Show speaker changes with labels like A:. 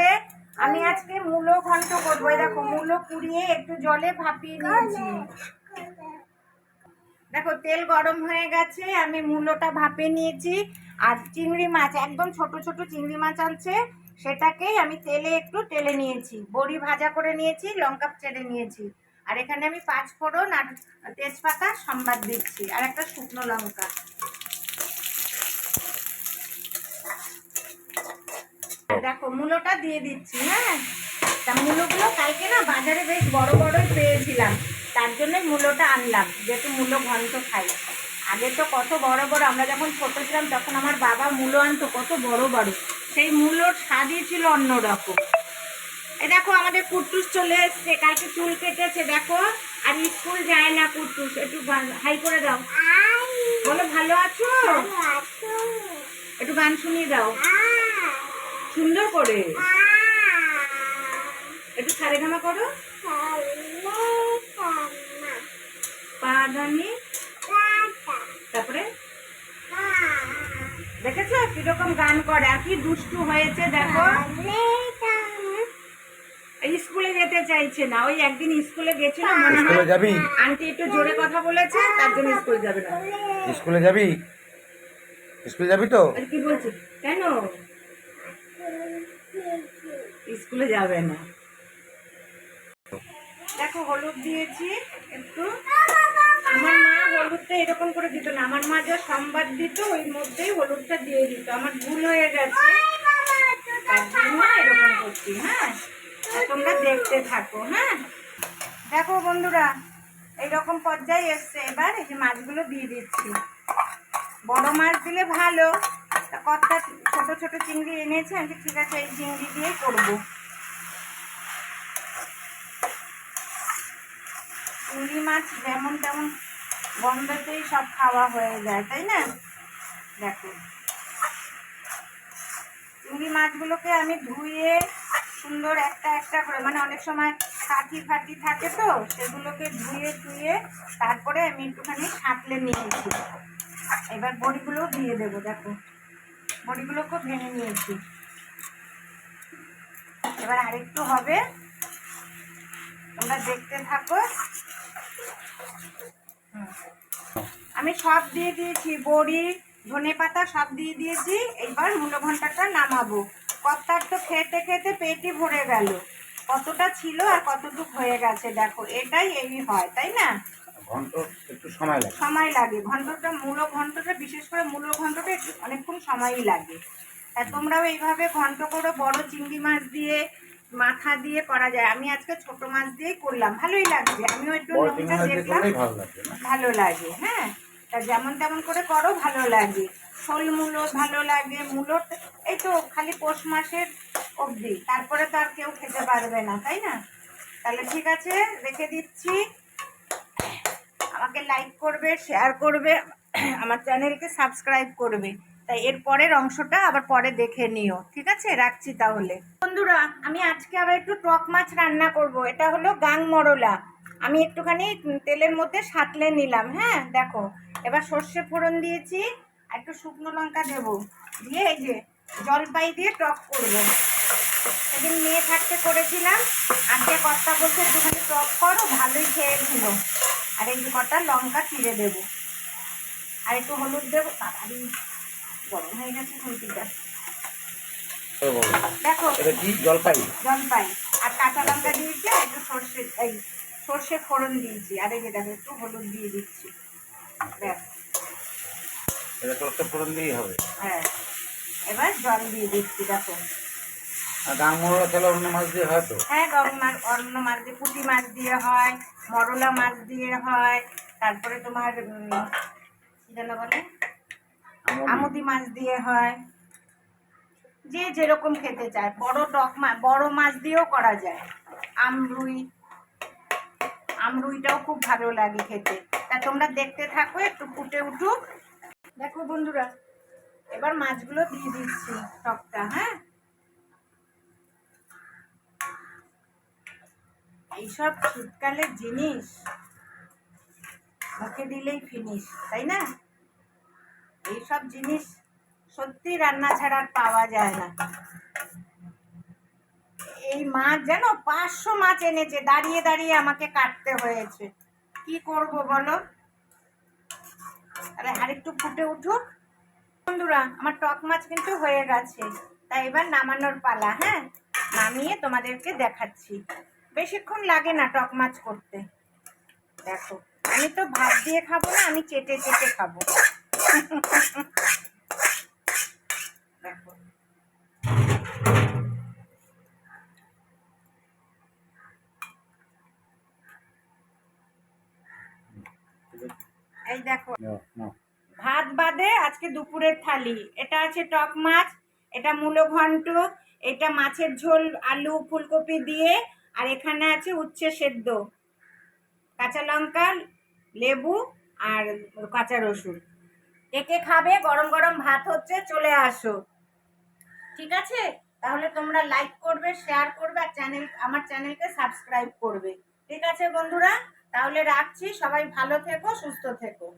A: করে আমি আজকে মূলো ঘন্ট করব। দেখো, মূলো কুড়িয়ে একটু জলে ভাপিয়ে নিয়েছি। দেখো, তেল গরম হয়ে গেছে, আমি মূলোটা ভাপে নিয়েছি। আর চিংড়ি মাছ, একদম ছোট ছোট চিংড়ি মাছ আছে সেটাকেই আমি তেলে একটু তেলে নিয়েছি। বড়ি ভাজা করে নিয়েছি, লঙ্কা চেড়ে নিয়েছি। আর এখানে আমি পাঁচ ফোড়ন আর তেজপাতা সম্বাদ দিচ্ছি, আর একটা শুকনো লঙ্কা। দেখো মূলোটা দিয়ে দিচ্ছি হ্যাঁ? তা মূলোগুলো কালকে না বাজারে বেশ বড় বড়ই পেয়েছিলাম। তার জন্য মূলোটা আনলাম যেহেতু মূলো ঘন্ট খাই। আগে তো কত বড় বড় আমরা যখন ছোট ছিলাম তখন আমার বাবা মূলো আনতো কত বড় বড়। সেই মূলোর স্বাদই ছিল অন্যরকম এ দেখো আমাদের কুট্টুস চলে এসছে কালকে চুল কেটেছে দেখো। আর স্কুল যায় না কুট্টুস একটু হাই করে দাও। বলো ভালো আছো? একটু গান শুনিয়ে দাও। সুন্দর করে। একটু সারে গামা করো। পা তারপরে? দেখেছ? কীরকম গান করে। আর কি দুষ্টু হয়েছে দেখো। স্কুলে যেতে চাইছে না। ওই একদিন স্কুলে গেছিল মনে হয়
B: যাবি?
A: আন্টি একটু জোরে কথা বলেছে তার জন্য স্কুল যাবে না।
B: স্কুলে যাবি? স্কুলে যাবি তো?
A: আর কি বলছে? কেন? স্কুলে যাবে না। দেখো হলুদ দিয়েছি একটু। আমার মা হলুদটা এরকম করে দিত না। আমার মা যা সম্বাদ দিত ওই মধ্যেই হলুদটা দিয়ে দিত। আমার ভুল হয়ে গেছে। এরকম করছি হ্যাঁ? তোমরা দেখতে থাকো হ্যাঁ? দেখো বন্ধুরা এইরকম পর্যায়ে এসছে। এবার এই যে মাছগুলো দিয়ে দিচ্ছি। বড় মাছ দিলে ভালো। তা কতটা ছোট ছোট চিংড়ি এনেছে আমি ঠিক আছে, এই চিংড়ি দিয়েই করব। চিংড়ি মাছ যেমন তেমন গন্ধতেই সব খাওয়া হয়ে যায়, তাই না? দেখো। চিংড়ি মাছগুলোকে আমি ধুয়ে সুন্দর একটা একটা করে মানে অনেক সময় কাঠি ফাটি থাকে তো, সেগুলোকে ধুয়ে ধুয়ে তারপরে আমি একটুখানি সাঁতলে নিয়েছি। এবার বড়িগুলোও দিয়ে দেবো, দেখো। বড়িগুলোকেও ভেঙে নিয়েছি। এবার আরেকটু হবে। তোমরা দেখতে থাকো। আমি সব দিয়ে দিয়েছি, বড়ি, ধনে পাতা সব দিয়ে দিয়েছি। এইবার মূলো ঘন্টাটা নামাবো। কত্তার তো খেতে খেতে পেটই ভরে গেল। কতটা ছিল আর কতটুকু হয়ে গেছে, দেখো। এটাই এই হয়, তাই না?
B: ঘন্ট একটু সময় লাগে।
A: সময় লাগে। ঘন্টটা মূলো ঘন্টটা বিশেষ করে মূলো ঘন্টটা একটু অনেকক্ষণ সময়ই লাগে। তোমরাও এইভাবে ঘন্ট করে বড় চিংড়ি মাছ দিয়ে মাথা দিয়ে করা যায়। আমি আজকে ছোট মাছ দিয়েই করলাম। ভালোই লাগছে। আমিও একটু দেখলাম।
B: ভালো
A: ভালো লাগে হ্যাঁ। তা যেমন তেমন করে করো ভালো লাগে। শোল মূলো ভালো লাগে। মূলো এই তো খালি পৌষ মাসের অবধি। তারপরে তো আর কেউ খেতে পারবে না তাই না? তাহলে ঠিক আছে রেখে দিচ্ছি। আমাকে লাইক করবে শেয়ার করবে, আমার চ্যানেলকে সাবস্ক্রাইব করবে। তাই এর পরের অংশটা আবার পরে দেখে নিও, ঠিক আছে? রাখছি তাহলে। বন্ধুরা, আমি আজকে আবার একটু টক মাছ রান্না করব। এটা হলো গাং মরলা। আমি একটুখানি তেলের মধ্যে সাঁতলে নিলাম হ্যাঁ? দেখো, এবার সর্ষে ফোড়ন দিয়েছি, আর একটু শুকনো লঙ্কা দেবো। দিয়ে এই যে জলপাই দিয়ে টক করব। সেদিন মেয়ে থাকতে করেছিলাম। আজকে কর্তা বলছে, একটুখানি টক করো, ভালোই খেয়েছিল আর এই কটা লঙ্কা চিড়ে দেবো। আর একটু হলুদ দেবো তাড়াতাড়ি গরম হয়ে গেছে খুঁটিটা দেখো
B: এটা কি? জলপাই?
A: জলপাই। আর কাঁচা লঙ্কা দিয়েছি আর একটু সর্ষে এই সর্ষে ফোড়ন দিয়েছি। আর এই যে দেখো একটু হলুদ দিয়ে দিচ্ছি। দেখ
B: এটা সরষে ফোড়ন দিয়েই হবে।
A: হ্যাঁ। এবার জল দিয়ে দিচ্ছি দেখো।
B: আর গাং অন্য মাছ দিয়ে হয় তো?
A: হ্যাঁ গরম মাছ অন্য মাছ দিয়ে পুঁটি মাছ দিয়ে হয় মরলা মাছ দিয়ে হয় তারপরে তোমার কি যেন বলে।
B: আমুদি।
A: মাছ দিয়ে হয়। যে যেরকম খেতে চায় বড় টক মাছ বড় মাছ দিয়েও করা যায়। আমরুই আমরুইটাও খুব ভালো লাগে খেতে। তা তোমরা দেখতে থাকো একটু ফুটে উঠুক। দেখো বন্ধুরা এবার মাছগুলো দিয়ে দিচ্ছি টকটা হ্যাঁ? এইসব শীতকালের জিনিস মুখে দিলেই ফিনিশ তাই না? এইসব জিনিস সত্যি রান্না ছাড়া পাওয়া যায় না। এই মাছ যেন পাঁচশো মাছ এনেছে, দাঁড়িয়ে দাঁড়িয়ে আমাকে কাটতে হয়েছে। কি করব বলো? আরে, আরেকটু ফুটে উঠুক। বন্ধুরা, আমার টক মাছ কিন্তু হয়ে গেছে। তাই এবার নামানোর পালা হ্যাঁ? নামিয়ে তোমাদেরকে দেখাচ্ছি। বেশিক্ষণ লাগে না টক মাছ করতে। দেখো আমি তো ভাত দিয়ে খাব না আমি চেটে চেটে খাব। দেখো। এই দেখো। ভাত বাদে আজকে দুপুরের থালি। এটা আছে টক মাছ এটা মূলো ঘন্ট এটা মাছের ঝোল আলু ফুলকপি দিয়ে আর এখানে আছে উচ্ছে সেদ্ধ। কাঁচা লঙ্কা, লেবু আর কাঁচা রসুন। একে খাবে? গরম গরম ভাত হচ্ছে, চলে আসো। ঠিক আছে? তাহলে তোমরা লাইক করবে শেয়ার করবে, আর চ্যানেল আমার চ্যানেলকে সাবস্ক্রাইব করবে। ঠিক আছে বন্ধুরা? তাহলে রাখছি। সবাই ভালো থেকো, সুস্থ থেকো।